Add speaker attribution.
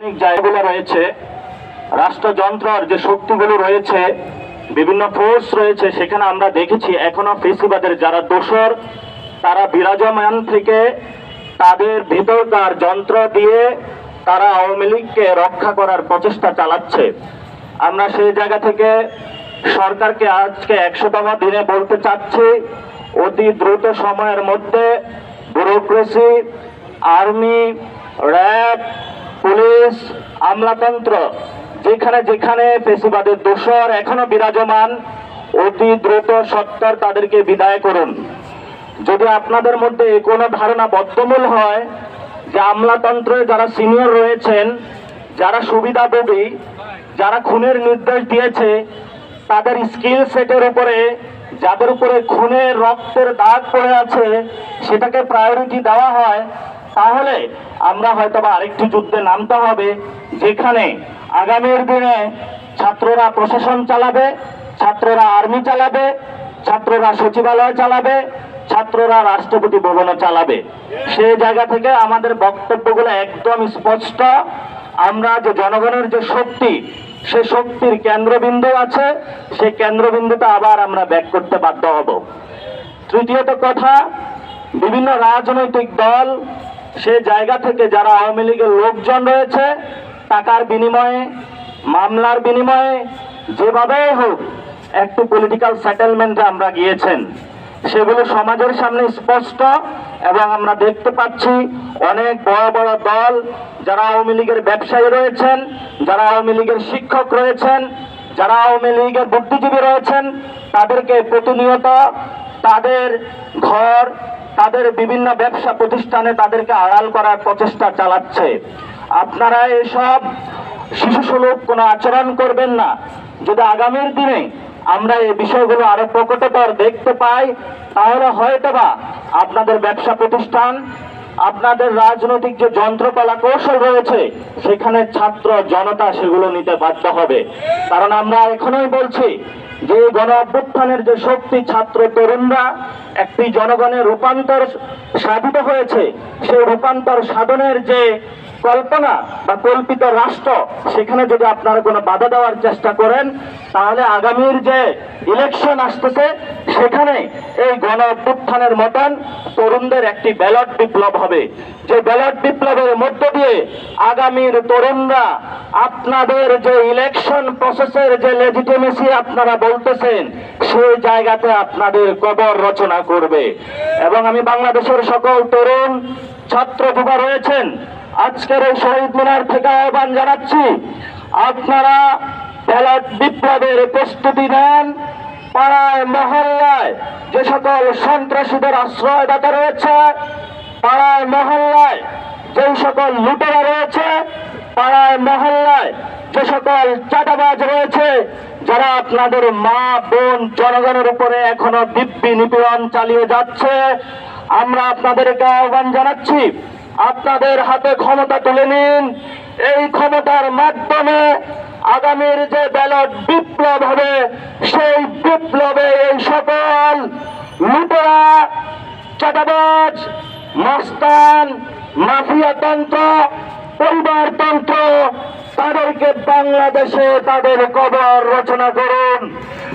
Speaker 1: অনেক জায়গাগুলো রয়েছে, রাষ্ট্রযন্ত্রের যে শক্তিগুলো রয়েছে, বিভিন্ন ফোর্স রয়েছে, সেখানে আমরা দেখেছি এখনও ফেসিবাদের যারা দোসর তারা বিরাজমান থেকে তাদের ভিতরকার যন্ত্র দিয়ে তারা আওয়ামী লীগকে রক্ষা করার প্রচেষ্টা চালাচ্ছে। আমরা সেই জায়গা থেকে সরকারকে আজকে একশোতম দিনে বলতে চাচ্ছি, অতি দ্রুত সময়ের মধ্যে ব্যুরোক্রেসি আর্মি র্যাব পুলিশ, আমলাতন্ত্র, যেখানে যেখানে পেশিবাদের দোষর এখনও বিরাজমান, অতি দ্রুত সত্তর তাদেরকে বিদায় করুন। যদি আপনাদের মধ্যে কোনো ধারণা বদ্ধমূল হয় যে আমলাতন্ত্রে যারা সিনিয়র রয়েছেন, যারা সুবিধাভোগী যারা খুনের নির্দেশ দিয়েছে, তাদের স্কিল সেটের উপরে, যাদের উপরে খুনের রক্তের দাগ পড়ে আছে, সেটাকে প্রায়োরিটি দেওয়া হয় তাহলে আমরা হয়তো বা আরেকটি যুদ্ধে নামতে হবে, যেখানে আগামীর দিনে ছাত্ররা প্রশাসন চালাবে, ছাত্ররা আর্মি চালাবে, ছাত্ররা সচিবালয় চালাবে, ছাত্ররা রাষ্ট্রপতি ভবনও চালাবে। সেই জায়গা থেকে আমাদের বক্তব্যগুলো একদম স্পষ্ট। আমরা যে জনগণের যে শক্তি, সে শক্তির কেন্দ্রবিন্দু আছে সেই কেন্দ্রবিন্দুতে আবার আমরা ব্যাক করতে বাধ্য হব। তৃতীয়ত কথা, বিভিন্ন রাজনৈতিক দল সে জায়গা থেকে যারা আওয়ামী লীগের লোকজন রয়েছে, টাকার বিনিময়ে, মামলার বিনিময়ে, যেভাবেই হোক, একটু পলিটিক্যাল সেটেলমেন্টে আমরা গিয়েছেন। সেগুলো সমাজের সামনে স্পষ্ট এবং আমরা দেখতে পাচ্ছি অনেক বড় বড় দল যারা আওয়ামী লীগের ব্যবসায়ী রয়েছেন, যারা আওয়ামী লীগের শিক্ষক রয়েছেন, যারা আওয়ামী লীগের বুদ্ধিজীবী রয়েছেন, তাদেরকে প্রতিনিয়ত তাদের ঘর তাদের বিভিন্ন ব্যবসা প্রতিষ্ঠানে তাদেরকে আড়াল করার প্রচেষ্টা চালাচ্ছে। আপনারা এসব শিশু সুলভ কোনো আচরণ করবেন না। যদি আগামীর দিনে আমরা এই বিষয়গুলো আরও প্রকটতর দেখতে পাই, তাহলে হয়তোবা আপনাদের ব্যবসা প্রতিষ্ঠান আপনাদের রাজনৈতিক যে যন্ত্রকলা কৌশল রয়েছে, সেখানে ছাত্র জনতা সেগুলো নিতে বাধ্য হবে। কারণ আমরা এখনোই বলছি যে গণ অভ্যুত্থানের যে শক্তি ছাত্র তরুণরা, একটি জনগণের রূপান্তর সাধিত হয়েছে, সেই রূপান্তর সাধনের যে কল্পনা বা কল্পিত রাষ্ট্র সেখানে যদি আপনারা কোনো বাধা দেওয়ার চেষ্টা করেন, তাহলে আগামীর যে ইলেকশন আসতেছে, সেখানে এই গণ অভ্যুত্থানের মতন তরুণদের একটি ব্যালট বিপ্লব হবে। যে ব্যালট বিপ্লবের মধ্য দিয়ে আগামীর তরুণরা আপনাদের যে ইলেকশন প্রসেসের যে লেজিটিমেসি আপনারা বলতেছেন, সেই জায়গাতে আপনাদের কবর রচনা করবে। এবং আমি বাংলাদেশের সকল তরুণ ছাত্র যুবা রয়েছেন আজকের এই শহীদ মিনার থেকে আহ্বান জানাচ্ছি, আপনারা ব্যালট বিপ্লবের প্রস্তুতি নেন, পাড়ায়, মহল্লায় যে সকল সন্ত্রাসীদের আশ্রয়দাতা রয়েছে, পাড়ায়, মহল্লায় যে সকল লুটেরা রয়েছে, পাড়ায়, মহল্লায় যে সকল চাটাবাজ রয়েছে, যারা আপনাদের মা, বোন, জনগণের উপরে এখনও দিব্যি নিপীড়ন চালিয়ে যাচ্ছে, আমরা আপনাদেরকে আহ্বান জানাচ্ছি আপনাদের হাতে ক্ষমতা তুলে নিন। এই ক্ষমতার মাধ্যমে আগামীর যে ব্যালট বিপ্লব হবে, সেই বিপ্লবে এই সকল লুটেরা চাটাবাজ মস্তান মাফিয়াতন্ত্র পরিবারতন্ত্র তাদেরকে বাংলাদেশে তাদের কবর রচনা করুন।